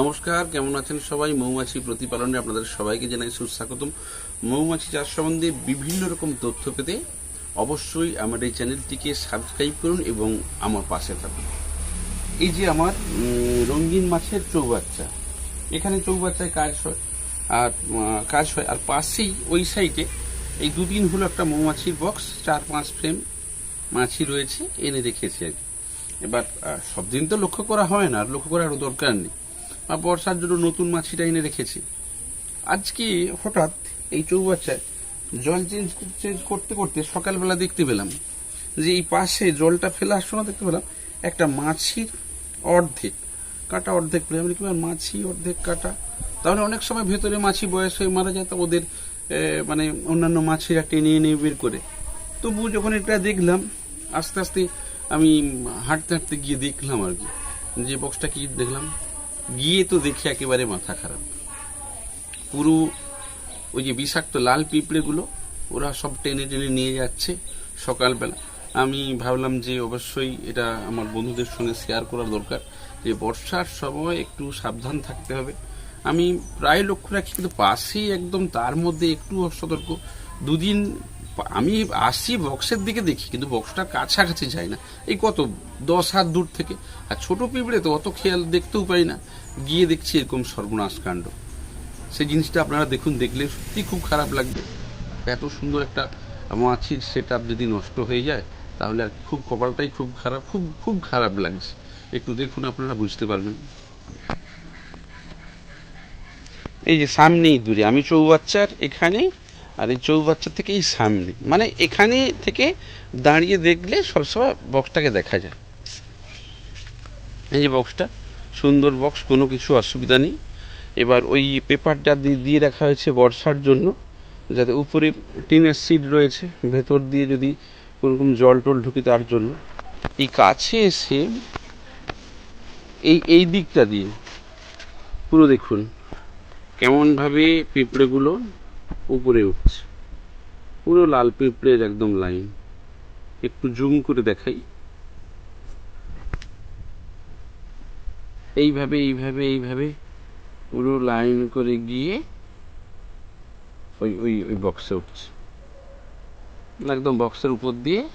নমস্কার, কেমন আছেন সবাই? মৌমাছি প্রতিপালনে আপনাদের সবাইকে জানাই সুস্বাগতম। মৌমাছি চাষ সম্বন্ধে বিভিন্ন রকম তথ্য পেতে অবশ্যই আমার এই চ্যানেলটিকে সাবস্ক্রাইব করুন এবং আমার পাশে থাকুন। এই যে আমার রঙিন মাছের চৌবাচ্চা, এখানে চৌবাচ্চায় কাজ হয়, আর কাজ হয়, আর পাশেই, ওই সাইডে এই দুদিন হলো একটা মৌমাছির বক্স চার পাঁচ ফ্রেম মাছি রয়েছে, এনে রেখেছি আর কি। এবার সব দিন তো লক্ষ্য করা হয় না, আর লক্ষ্য করার দরকার নেই। বর্ষার জন্য নতুন মাছিটা এনে রেখেছি। আজকে হঠাৎ এই চৌবাচ্চায় জল চেঞ্জ চেঞ্জ করতে করতে সকালবেলা দেখতে পেলাম যে এই পাশে জলটা ফেলার না দেখতে পেলাম, একটা মাছির অর্ধেক, কাটা অর্ধেক পড়ে আমি কি মাছি অর্ধেক কাটা? তাহলে অনেক সময় ভেতরে মাছি বয়স হয়ে মারা যায়, তো ওদের মানে অন্যান্য মাছিরা টেনে এনে বের করে। তবু যখন এটা দেখলাম, আস্তে আস্তে আমি হাঁটতে হাঁটতে গিয়ে দেখলাম আর কি, যে বক্সটা কি দেখলাম? গিয়ে তো দেখি একেবারে মাথা খারাপ। পুরো ওই যে বিষাক্ত লাল পিঁপড়েগুলো, ওরা সব টেনে টেনে নিয়ে যাচ্ছে সকালবেলা। আমি ভাবলাম যে অবশ্যই এটা আমার বন্ধুদের সঙ্গে শেয়ার করার দরকার যে বর্ষার সময় একটু সাবধান থাকতে হবে। আমি প্রায় লক্ষ্য রাখি, কিন্তু পাশেই একদম তার মধ্যে একটু অসতর্ক দুদিন আমি আসি বক্সের দিকে দেখি, কিন্তু বক্সটা কাছাকাছি যাই না। এই কত? দশ হাত দূর থেকে। আর ছোট পিঁপড়ে তো অত খেয়াল দেখতেও পাই না। গিয়ে দেখছি এরকম সর্বনাশ কাণ্ড। সেই জিনিসটা আপনারা দেখুন, দেখলে সত্যি খুব খারাপ লাগবে। এত সুন্দর একটা মাছির সেট যদি নষ্ট হয়ে যায়, তাহলে আর খুব কপালটাই খুব খারাপ, খুব খুব খারাপ লাগছে। একটু দেখুন, আপনারা বুঝতে পারবেন। এই যে সামনেই দূরে, আমি চৌবাচ্চার এখানে আর এই চৌবাচ্চা থেকেই সামনে। মানে এখানে থেকে দাঁড়িয়ে দেখলে সবসময় বক্সটাকে দেখা যায়। এই যে বক্সটা সুন্দর বক্স কোনো কিছু অসুবিধা নেই। এবার ওই পেপারটা দিয়ে দিয়ে রাখা হয়েছে বর্ষার জন্য, যাতে উপরে টিনের সিট রয়েছে, ভেতর দিয়ে যদি কোনোরকম জল টল ঢুকে তার জন্য। এই কাছে এসে, এই এই দিকটা দিয়ে, পুরো দেখুন, কেমনভাবে পিঁপড়েগুলো উপরে উঠছে। পুরো লাল পিঁপড়ের একদম লাইন। একটু জুম করে দেখাই। এইভাবে এইভাবে এইভাবে পুরো লাইন করে গিয়ে ওই ওই ওই বক্সে উঠছে। একদম বক্সের উপর দিয়ে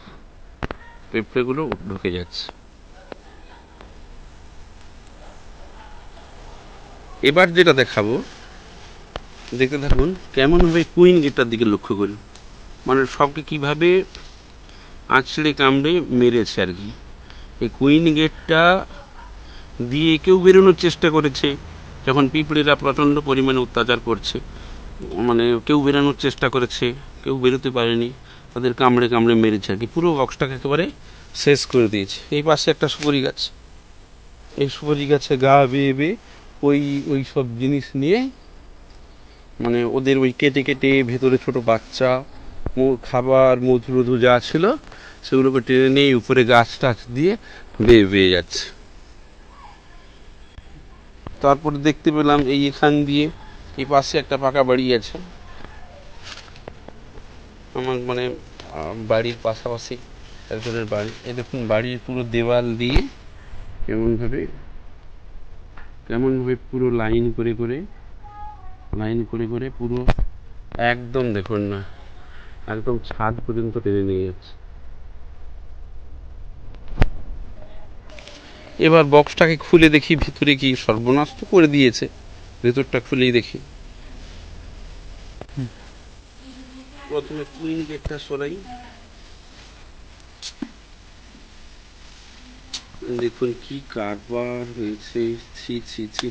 পেঁপড়েগুলো ঢুকে যাচ্ছে। এবার যেটা দেখাবো দেখতে থাকুন, কেমন হবে কুইন গেটটার দিকে লক্ষ্য করুন মানে সবকে কীভাবে আঁচড়ে কামড়ে মেরেছে আর কি। এই কুইন গেটটা দিয়ে কেউ বেরোনোর চেষ্টা করেছে, যখন পিঁপড়েরা প্রচণ্ড পরিমাণে অত্যাচার করছে। মানে কেউ বেরোনোর চেষ্টা করেছে, কেউ বেরোতে পারেনি, তাদের কামড়ে কামড়ে মেরেছে আর কি। পুরো বক্সটাকে একেবারে শেষ করে দিয়েছে। এই পাশে একটা সুপারি গাছ। এই সুপারি গাছে গা বেয়ে বেয়ে ওই ওই সব জিনিস নিয়ে মানে ওদের ওই কেটে কেটে ভেতরে ছোট বাচ্চা খাবার, মধু মধু যা ছিল সেগুলোকে টেনে নিয়ে উপরে গাছ টাছ দিয়ে বেয়ে বেয়ে যাচ্ছে। তারপর দেখতে পেলাম এই এখান দিয়ে এই পাশে একটা পাকা বাড়ি আছে। আমার মানে বাড়ির পাশাপাশি একজনের বাড়ি। দেখুন, বাড়ির পুরো দেওয়াল দিয়ে কেমনভাবে কেমনভাবে পুরো লাইন করে করে লাইন করে করে পুরো একদম দেখুন না একদম ছাদ পর্যন্ত টেনে নিয়ে যাচ্ছে। এবার বক্সটাকে খুলে দেখি ভিতরে কি সর্বনাশ তো করে দিয়েছে ভেতরটা খুলেই দেখি। প্রথমে কুইন গেটটা সরাই। দেখুন কি কারবার হয়েছে ছি ছি ছি।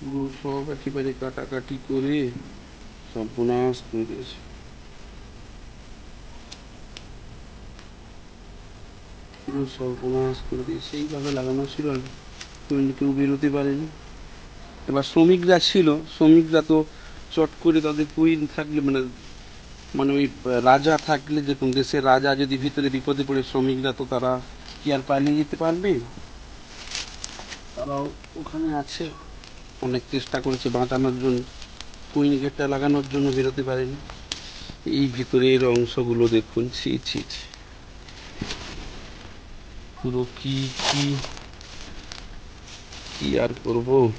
পুরো সব একেবারে কাটাকাটি করে সর্বনাশ করে দিয়েছে পুরো সর্বনাশ করে দিয়েছে এইভাবে লাগানো ছিল। কিন্তু কেউ বেরোতে পারেনি। এবার শ্রমিকরা ছিল। শ্রমিকরা তো চট করে তাদের কুইন থাকলে মানে মানে ওই রাজা থাকলে দেখুন দেশের রাজা যদি ভিতরে বিপদে পড়ে শ্রমিকরা তো তারা কি আর পালিয়ে যেতে পারবে? তারাও ওখানে আছে। অনেক চেষ্টা করেছে বাঁচানোর জন্য। কুইন গেটটা লাগানোর জন্য বেরোতে পারেনি। এই ভিতরের অংশগুলো দেখুন, ছি ছি ছি। পুরো কি কি কি আর করব?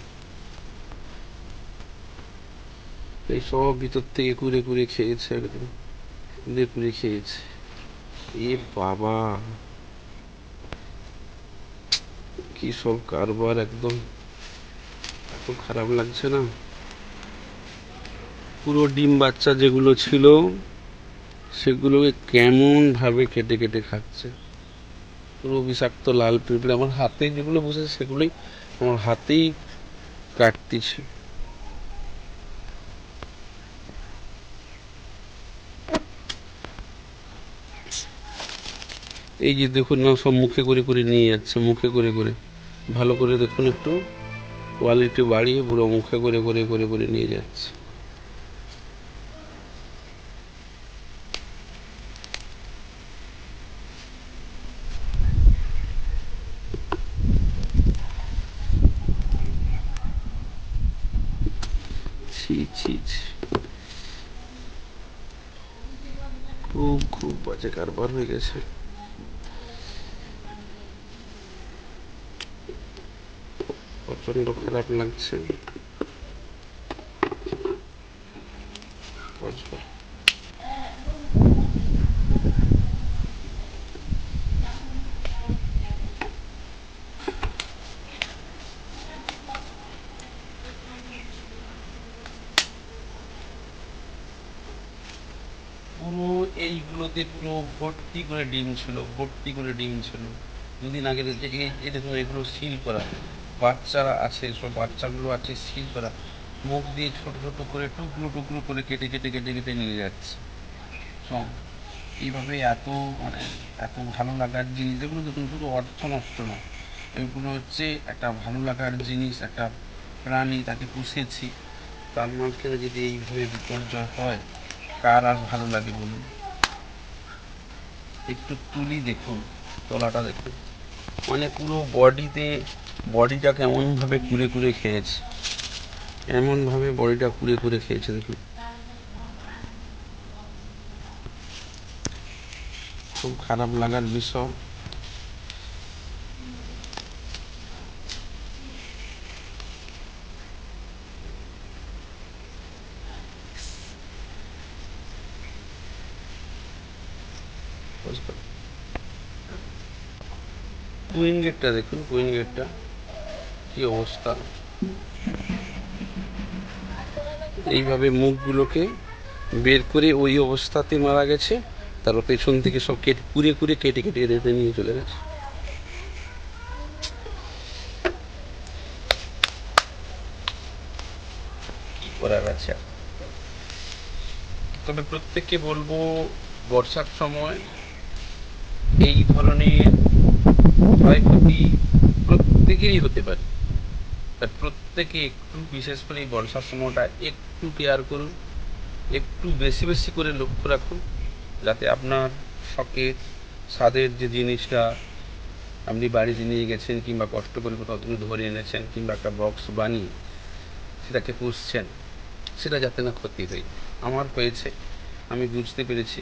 এই সব ভিতর থেকে কুড়ে কুড়ে খেয়েছে একদম। কুড়ে কুড়ে খেয়েছে। এ বাবা! কি সব কারবার একদম। এত খারাপ লাগছে না? পুরো ডিম বাচ্চা যেগুলো ছিল, সেগুলোকে কেমন ভাবে কেটে কেটে খাচ্ছে? পুরো বিষাক্ত লাল পিঁপড়ে আমার হাতে যেগুলো বসে সেগুলোই আমার হাতেই কাটতেছে। এই যে দেখুন না, সব মুখে করে করে নিয়ে যাচ্ছে, মুখে করে করে। ভালো করে দেখুন একটু। কোয়ালিটি বাড়িয়ে পুরো মুখে করে করে করে করে নিয়ে যাচ্ছে। খুব খুব বাজে কারবার হয়ে গেছে। প্রচণ্ড খারাপ লাগছে। পুরো এইগুলোতে পুরো ভর্তি করে ডিম ছিল, ভর্তি করে ডিম ছিল। দুদিন আগে দেখুন এগুলো সিল করা। বাচ্চারা আছে, সব বাচ্চাগুলো আছে সিল করা মুখ দিয়ে ছোট ছোট করে টুকরো টুকরো করে কেটে কেটে কেটে কেটে নিয়ে যাচ্ছে। এইভাবে এত মানে এত ভালো লাগার জিনিস যেগুলো দেখুন শুধু অর্থ নষ্ট না। এগুলো হচ্ছে একটা ভালো লাগার জিনিস, একটা প্রাণী তাকে পুষেছি। তার মাঝখানে যদি এইভাবে বিপর্যয় হয়, কার আর ভালো লাগে বলুন? একটু তুলি দেখুন, তলাটা দেখুন। মানে পুরো বডিতে বডিটা কেমন ভাবে কুড়ে কুড়ে খেয়েছে। এমন ভাবে বডিটা কুড়ে কুড়ে খেয়েছে দেখুন। খুব খারাপ লাগার বিষয়। কুইন গেটটা দেখুন, কুইন গেটটা। কি অবস্থা? এইভাবে মুখগুলোকে বের করে ওই অবস্থাতে মারা গেছে, তারপর পেছন থেকে সব কেটে, কুড়ে কুড়ে কেটে কেটে রেঁধে নিয়ে চলে গেছে। করার আছে তবে প্রত্যেককে বলব, বর্ষার সময় এই ধরনের ক্ষয়ক্ষতি প্রত্যেকেরই হতে পারে। প্রত্যেকে একটু, বিশেষ করে এই বর্ষার সময়টা, একটু কেয়ার করুন, একটু বেশি বেশি করে লক্ষ্য রাখুন, যাতে আপনার শখের স্বাদের যে জিনিসটা আপনি বাড়িতে নিয়ে গেছেন কিংবা কষ্ট করে কোথাও তুমি ধরে এনেছেন কিংবা একটা বক্স বানিয়ে সেটাকে পুষছেন, সেটা যাতে না ক্ষতি হয়। আমার হয়েছে, আমি বুঝতে পেরেছি।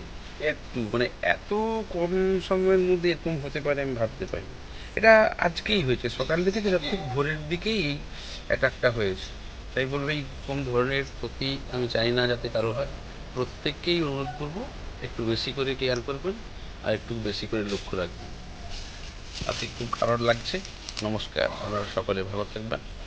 মানে এত কম সময়ের মধ্যে এরকম হতে পারে আমি ভাবতে পারি এটা আজকেই হয়েছে, সকাল দিকে যেটা খুব ভোরের দিকেই এই অ্যাটাকটা হয়েছে। তাই বলব, এই কোন ধরনের ক্ষতি আমি চাই না যাতে কারও হয়। প্রত্যেককেই অনুরোধ করব, একটু বেশি করে কেয়ার করবেন আর একটু বেশি করে লক্ষ্য রাখবেন। আজকে খুব খারাপ লাগছে। নমস্কার, আপনারা সকলে ভালো থাকবেন।